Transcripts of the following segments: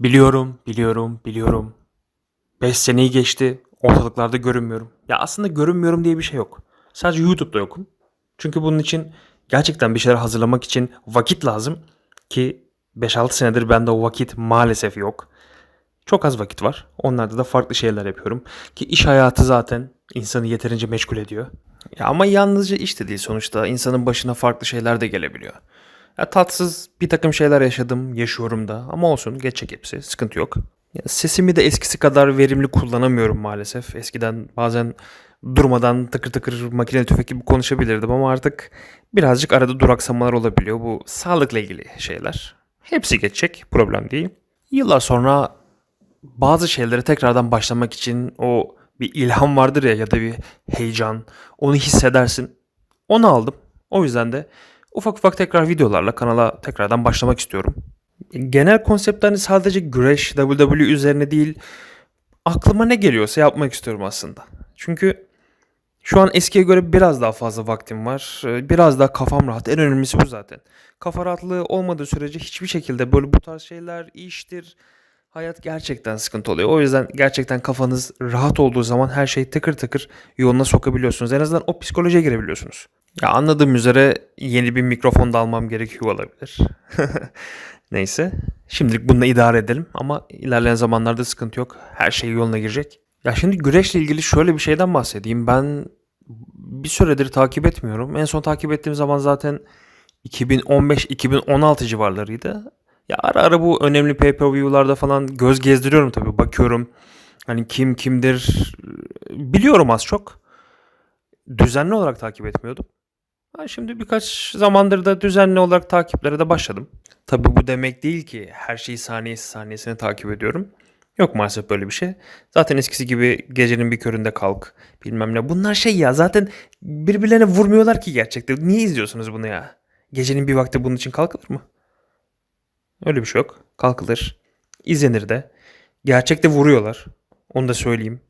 Biliyorum, biliyorum, biliyorum. 5 seneyi geçti. Ortalıklarda görünmüyorum. Ya aslında görünmüyorum diye bir şey yok. Sadece YouTube'da yokum. Çünkü bunun için gerçekten bir şeyler hazırlamak için vakit lazım. Ki 5-6 senedir bende o vakit maalesef yok. Çok az vakit var. Onlarda da farklı şeyler yapıyorum. Ki iş hayatı zaten insanı yeterince meşgul ediyor. Ya ama yalnızca iş de değil sonuçta. İnsanın başına farklı şeyler de gelebiliyor. Ya tatsız bir takım şeyler yaşadım, yaşıyorum da ama olsun geçecek hepsi, sıkıntı yok. Ya sesimi de eskisi kadar verimli kullanamıyorum maalesef. Eskiden bazen durmadan tıkır tıkır makine tüfek gibi konuşabilirdim ama artık birazcık arada duraksamalar olabiliyor. Bu sağlıkla ilgili şeyler. Hepsi geçecek, problem değil. Yıllar sonra bazı şeylere tekrardan başlamak için o bir ilham vardır ya ya da bir heyecan, onu hissedersin. Onu aldım. O yüzden de ufak ufak tekrar videolarla kanala tekrardan başlamak istiyorum. Genel konsept hani sadece güreş, WWE üzerine değil, aklıma ne geliyorsa yapmak istiyorum aslında. Çünkü şu an eskiye göre biraz daha fazla vaktim var. Ee, Biraz daha kafam rahat. En önemlisi bu zaten. Kafa rahatlığı olmadığı sürece hiçbir şekilde böyle bu tarz şeyler, iştir, hayat gerçekten sıkıntı oluyor. O yüzden gerçekten kafanız rahat olduğu zaman her şeyi tıkır tıkır yoluna sokabiliyorsunuz. En azından o psikolojiye girebiliyorsunuz. Ya anladığım üzere yeni bir mikrofon da almam gerekiyor olabilir. Neyse. Şimdilik bununla idare edelim ama ilerleyen zamanlarda sıkıntı yok. Her şey yoluna girecek. Ya şimdi güreşle ilgili şöyle bir şeyden bahsedeyim. Ben bir süredir takip etmiyorum. En son takip ettiğim zaman zaten 2015-2016 civarlarıydı. Ya ara ara bu önemli pay-per-view'larda falan göz gezdiriyorum tabii. Bakıyorum hani kim kimdir biliyorum az çok. Düzenli olarak takip etmiyordum. Ha, şimdi birkaç zamandır da düzenli olarak takiplere de başladım. Tabii bu demek değil ki her şeyi saniyesi saniyesine takip ediyorum. Yok maalesef böyle bir şey. Zaten eskisi gibi gecenin bir köründe kalk bilmem ne. Bunlar şey ya zaten birbirlerine vurmuyorlar ki gerçekten. Niye izliyorsunuz bunu ya? Gecenin bir vakti bunun için kalkılır mı? Öyle bir şey yok. Kalkılır. İzlenir de. Gerçekte vuruyorlar. Onu da söyleyeyim.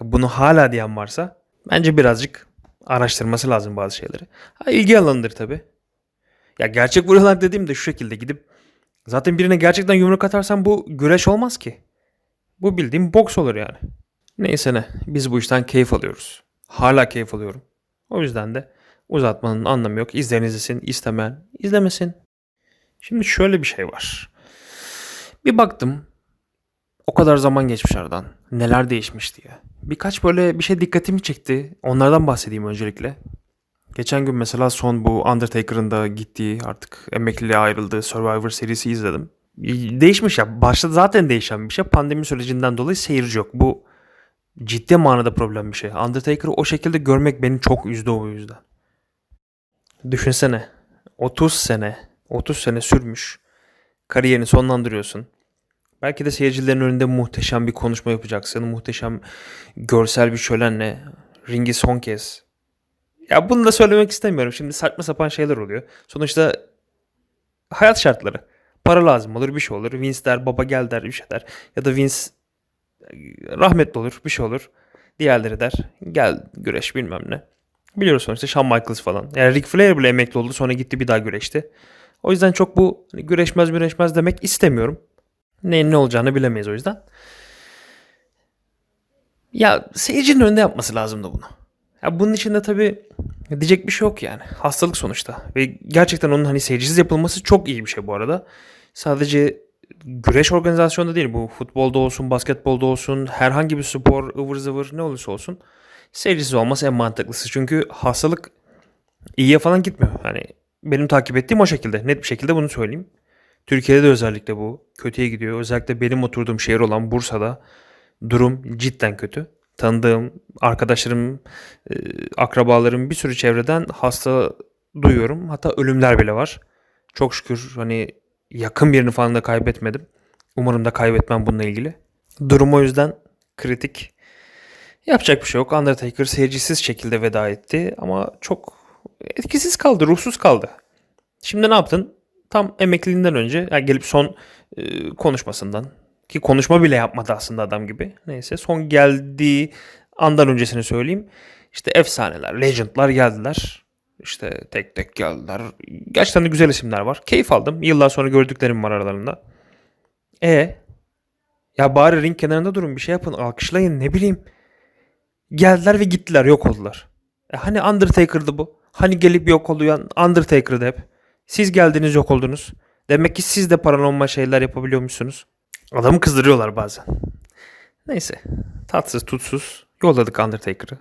Bunu hala diyen varsa bence birazcık araştırması lazım bazı şeyleri. Ha, ilgi alanıdır tabii. Ya gerçek vuruyorlar dediğim de şu şekilde gidip zaten birine gerçekten yumruk atarsan bu güreş olmaz ki. Bu bildiğim boks olur yani. Neyse ne biz bu işten keyif alıyoruz. Hala keyif alıyorum. O yüzden de uzatmanın anlamı yok. İzleyen izlesin, istemeyen izlemesin. Şimdi şöyle bir şey var. Bir baktım o kadar zaman geçmiş aradan. Neler değişmiş diye. Birkaç böyle bir şey dikkatimi çekti. Onlardan bahsedeyim öncelikle. Geçen gün mesela son bu Undertaker'ın da gittiği artık emekliliğe ayrıldığı Survivor serisi izledim. Değişmiş ya. Başta zaten değişen bir şey. Pandemi sürecinden dolayı seyirci yok. Bu ciddi manada problem bir şey. Undertaker'ı o şekilde görmek beni çok üzdü o yüzden. Düşünsene. 30 sene, 30 sene sürmüş. Kariyerini sonlandırıyorsun. Belki de seyircilerin önünde muhteşem bir konuşma yapacaksın. Muhteşem görsel bir şölenle ringi son kez. Ya bunu da söylemek istemiyorum. Şimdi saçma sapan şeyler oluyor. Sonuçta hayat şartları. Para lazım olur bir şey olur. Vince der baba gel der bir şey der. Ya da Vince rahmetli olur bir şey olur. Diğerleri der gel güreş bilmem ne. Biliyoruz sonuçta Shawn Michaels falan. Yani Ric Flair bile emekli oldu sonra gitti bir daha güreşti. O yüzden çok bu hani güreşmez güreşmez demek istemiyorum. Neyin ne olacağını bilemeyiz o yüzden. Ya seyircinin önünde yapması lazımdı bunu. Ya bunun için de tabii diyecek bir şey yok yani. Hastalık sonuçta. Ve gerçekten onun hani seyircisiz yapılması çok iyi bir şey bu arada. Sadece güreş organizasyonunda değil bu futbolda olsun, basketbolda olsun, herhangi bir spor, ıvır zıvır ne olursa olsun seyircisiz olması en mantıklısı. Çünkü hastalık iyiye falan gitmiyor. Hani benim takip ettiğim o şekilde. Net bir şekilde bunu söyleyeyim. Türkiye'de de özellikle bu kötüye gidiyor. Özellikle benim oturduğum şehir olan Bursa'da durum cidden kötü. Tanıdığım arkadaşlarım, e, akrabalarım bir sürü çevreden hasta duyuyorum. Hatta ölümler bile var. Çok şükür hani yakın birini falan da kaybetmedim. Umarım da kaybetmem bununla ilgili. Durum o yüzden kritik. Yapacak bir şey yok. Undertaker seyircisiz şekilde veda etti ama çok etkisiz kaldı, ruhsuz kaldı. Şimdi ne yaptın? Tam emekliliğinden önce yani gelip son e, konuşmasından ki konuşma bile yapmadı aslında adam gibi. Neyse son geldiği andan öncesini söyleyeyim. İşte efsaneler, legendlar geldiler. İşte tek tek geldiler. Gerçekten de güzel isimler var. Keyif aldım. Yıllar sonra gördüklerim var aralarında. E Ya bari ring kenarında durun bir şey yapın alkışlayın ne bileyim. Geldiler ve gittiler yok oldular. E hani Undertaker'dı bu? Hani gelip yok oluyan Undertaker'dı hep. Siz geldiniz yok oldunuz. Demek ki siz de paranormal şeyler yapabiliyormuşsunuz. Adamı kızdırıyorlar bazen. Neyse. Tatsız tutsuz yolladık Undertaker'ı.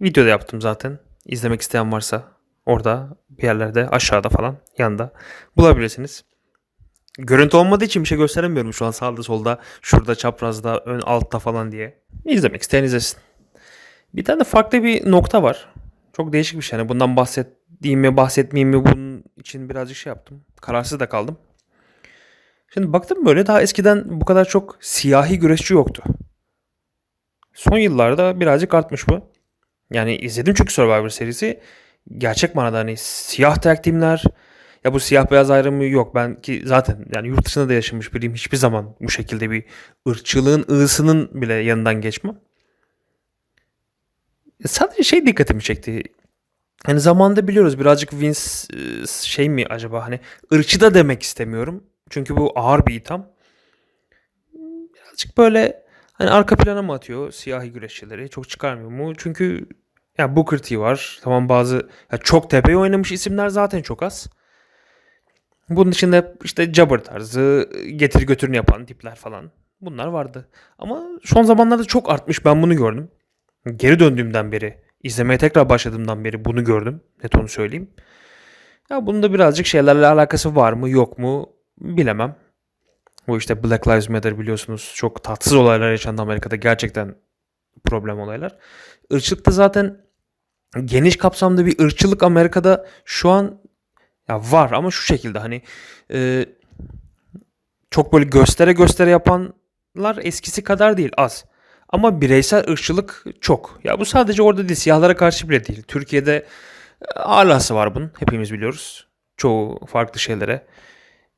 Videoda yaptım zaten. İzlemek isteyen varsa orada bir yerlerde aşağıda falan yanında bulabilirsiniz. Görüntü olmadığı için bir şey gösteremiyorum şu an sağda solda şurada çaprazda ön altta falan diye. İzlemek isteyen izlesin. Bir tane farklı bir nokta var. Çok değişik bir şey. Yani bundan bahsettiğim mi bahsetmeyeyim mi bunun için birazcık şey yaptım. Kararsız da kaldım. Şimdi baktım böyle daha eskiden bu kadar çok siyahi güreşçi yoktu. Son yıllarda birazcık artmış bu. Yani izledim çünkü Survivor serisi. Gerçek manada hani siyah tag teamler ya bu siyah beyaz ayrımı yok. Ben ki zaten yani yurt dışında da yaşamış biriyim. Hiçbir zaman bu şekilde bir ırkçılığın ığısının bile yanından geçmem. Sadece şey dikkatimi çekti. Hani zamanda biliyoruz birazcık Vince e, şey mi acaba hani ırkçı da demek istemiyorum. Çünkü bu ağır bir itham. Birazcık böyle hani arka plana mı atıyor siyahi güreşçileri? Çok çıkarmıyor mu? Çünkü ya Booker T var. Tamam bazı ya çok tepeye oynamış isimler zaten çok az. Bunun dışında işte Jabber tarzı getir götürün yapan tipler falan. Bunlar vardı. Ama son zamanlarda çok artmış ben bunu gördüm. Geri döndüğümden beri, izlemeye tekrar başladığımdan beri bunu gördüm. Net onu söyleyeyim. Ya bunun da birazcık şeylerle alakası var mı yok mu bilemem. Bu işte Black Lives Matter biliyorsunuz çok tatsız olaylar yaşandı Amerika'da gerçekten problem olaylar. Irkçılıkta zaten geniş kapsamda bir ırkçılık Amerika'da şu an ya var ama şu şekilde hani e, çok böyle göstere göstere yapanlar eskisi kadar değil az. Ama bireysel ırkçılık çok. Ya bu sadece orada değil siyahlara karşı bile değil. Türkiye'de e, alası var bunun hepimiz biliyoruz. Çoğu farklı şeylere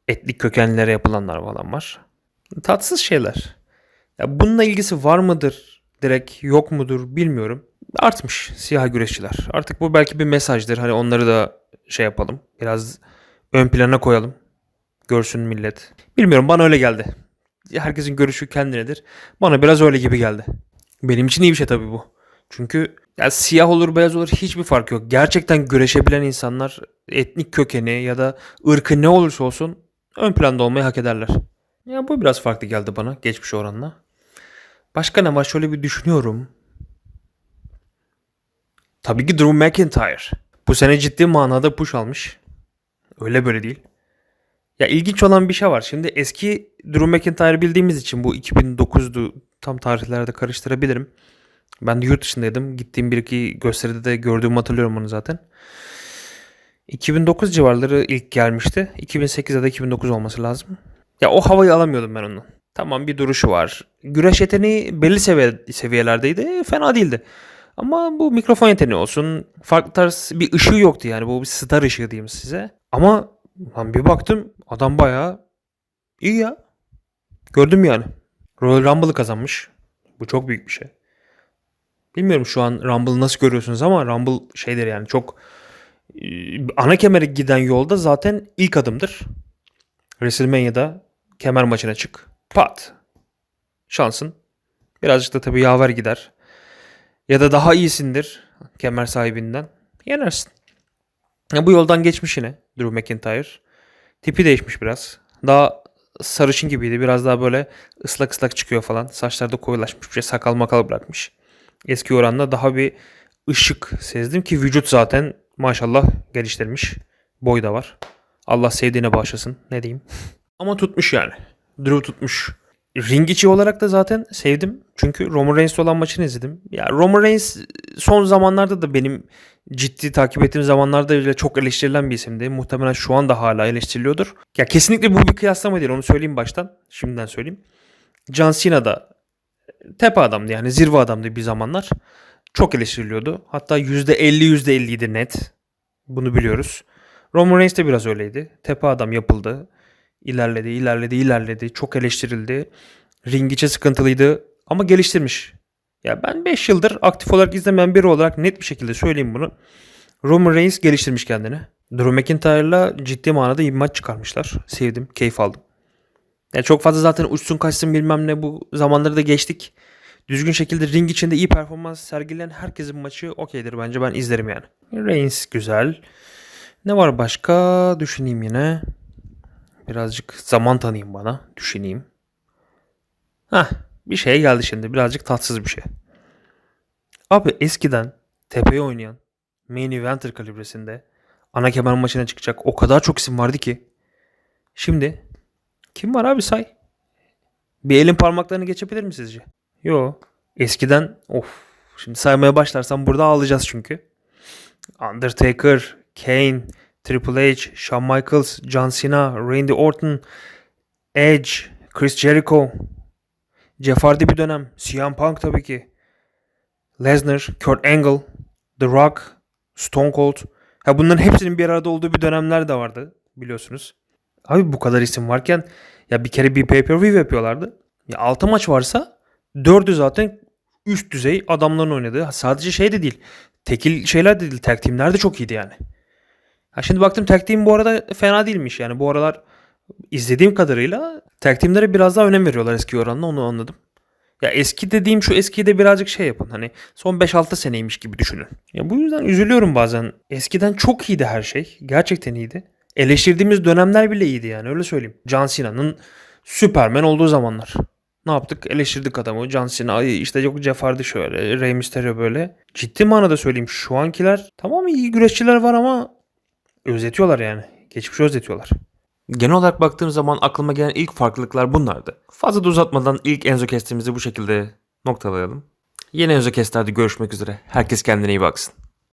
etnik kökenlere yapılanlar falan var. Tatsız şeyler. Ya bununla ilgisi var mıdır? Direkt yok mudur bilmiyorum. Artmış siyah güreşçiler. Artık bu belki bir mesajdır. Hani onları da şey yapalım. Biraz ön plana koyalım. Görsün millet. Bilmiyorum bana öyle geldi. Herkesin görüşü kendinedir. Bana biraz öyle gibi geldi. Benim için iyi bir şey tabii bu. Çünkü ya siyah olur beyaz olur hiçbir fark yok. Gerçekten güreşebilen insanlar etnik kökeni ya da ırkı ne olursa olsun ön planda olmayı hak ederler. Ya bu biraz farklı geldi bana geçmiş oranla. Başka ne var şöyle bir düşünüyorum. Tabii ki Drew McIntyre. Bu sene ciddi manada push almış. Öyle böyle değil. Ya ilginç olan bir şey var. Şimdi eski Drew McIntyre bildiğimiz için bu 2009'du tam tarihlerde karıştırabilirim. Ben de yurt dışındaydım. Gittiğim bir iki gösteride de gördüğümü hatırlıyorum onu zaten. 2009 civarları ilk gelmişti. 2008'de de 2009 olması lazım. Ya o havayı alamıyordum ben onun. Tamam bir duruşu var. Güreş yeteneği belli seviye, seviyelerdeydi. Fena değildi. Ama bu mikrofon yeteneği olsun. Farklı tarz bir ışığı yoktu yani. Bu bir star ışığı diyeyim size. Ama lan bir baktım adam bayağı iyi ya. Gördüm yani. Royal Rumble'ı kazanmış. Bu çok büyük bir şey. Bilmiyorum şu an Rumble'ı nasıl görüyorsunuz ama Rumble şeydir yani çok e, ana kemere giden yolda zaten ilk adımdır. WrestleMania'da kemer maçına çık. Pat. Şansın. Birazcık da tabii yaver gider. Ya da daha iyisindir kemer sahibinden. Yenersin. Ya bu yoldan geçmiş yine Drew McIntyre. Tipi değişmiş biraz. Daha sarışın gibiydi. Biraz daha böyle ıslak ıslak çıkıyor falan. Saçlarda koyulaşmış bir şey. Sakal makal bırakmış. Eski oranla daha bir ışık sezdim ki vücut zaten maşallah geliştirmiş. Boy da var. Allah sevdiğine bağışlasın. Ne diyeyim. Ama tutmuş yani. Drew tutmuş. Ring içi olarak da zaten sevdim. Çünkü Roman Reigns'le olan maçını izledim. Ya Roman Reigns son zamanlarda da benim ciddi takip ettiğim zamanlarda bile çok eleştirilen bir isimdi. Muhtemelen şu anda hala eleştiriliyordur. Ya kesinlikle bu bir kıyaslama değil. Onu söyleyeyim baştan. Şimdiden söyleyeyim. John Cena da tepe adamdı yani zirve adamdı bir zamanlar. Çok eleştiriliyordu. Hatta %50 %50'ydi net. Bunu biliyoruz. Roman Reigns de biraz öyleydi. Tepe adam yapıldı. İlerledi, ilerledi, ilerledi. Çok eleştirildi. Ring içi sıkıntılıydı ama geliştirmiş. Ya ben 5 yıldır aktif olarak izlemeyen biri olarak net bir şekilde söyleyeyim bunu. Roman Reigns geliştirmiş kendini. Drew McIntyre'la ciddi manada iyi bir maç çıkarmışlar. Sevdim, keyif aldım. Ya çok fazla zaten uçsun kaçsın bilmem ne bu zamanları da geçtik. Düzgün şekilde ring içinde iyi performans sergileyen herkesin maçı okeydir bence ben izlerim yani. Reigns güzel. Ne var başka? Düşüneyim yine. Birazcık zaman tanıyayım bana. Düşüneyim. Hah bir şey geldi şimdi. Birazcık tatsız bir şey. Abi eskiden tepeye oynayan main eventer kalibresinde ana kemer maçına çıkacak o kadar çok isim vardı ki. Şimdi kim var abi say? Bir elin parmaklarını geçebilir mi sizce? Yo. Eskiden of. Şimdi saymaya başlarsam burada ağlayacağız çünkü. Undertaker, Kane, Triple H, Shawn Michaels, John Cena, Randy Orton, Edge, Chris Jericho, Jeff Hardy bir dönem, CM Punk tabii ki, Lesnar, Kurt Angle, The Rock, Stone Cold. Ha bunların hepsinin bir arada olduğu bir dönemler de vardı biliyorsunuz. Abi bu kadar isim varken ya bir kere bir pay-per-view yapıyorlardı. Ya 6 maç varsa 4'ü zaten üst düzey adamların oynadığı. Sadece şey de değil. Tekil şeyler de değil. Tag team'ler de çok iyiydi yani. Ha şimdi baktım tag team bu arada fena değilmiş yani. Bu aralar izlediğim kadarıyla tag team'lere biraz daha önem veriyorlar eski oranla onu anladım. Ya eski dediğim şu eskiyi de birazcık şey yapın. Hani son 5-6 seneymiş gibi düşünün. Ya bu yüzden üzülüyorum bazen. Eskiden çok iyiydi her şey. Gerçekten iyiydi. Eleştirdiğimiz dönemler bile iyiydi yani öyle söyleyeyim. John Cena'nın Superman olduğu zamanlar. Ne yaptık? Eleştirdik adamı. John Cena işte yok Jeff Hardy şöyle, Rey Mysterio böyle. Ciddi manada söyleyeyim şu ankiler tamam iyi güreşçiler var ama özetiyorlar yani. Geçmişi özetiyorlar. Genel olarak baktığım zaman aklıma gelen ilk farklılıklar bunlardı. Fazla da uzatmadan ilk Enzo Kest'imizi bu şekilde noktalayalım. Yeni Enzo Kest'lerde görüşmek üzere. Herkes kendine iyi baksın.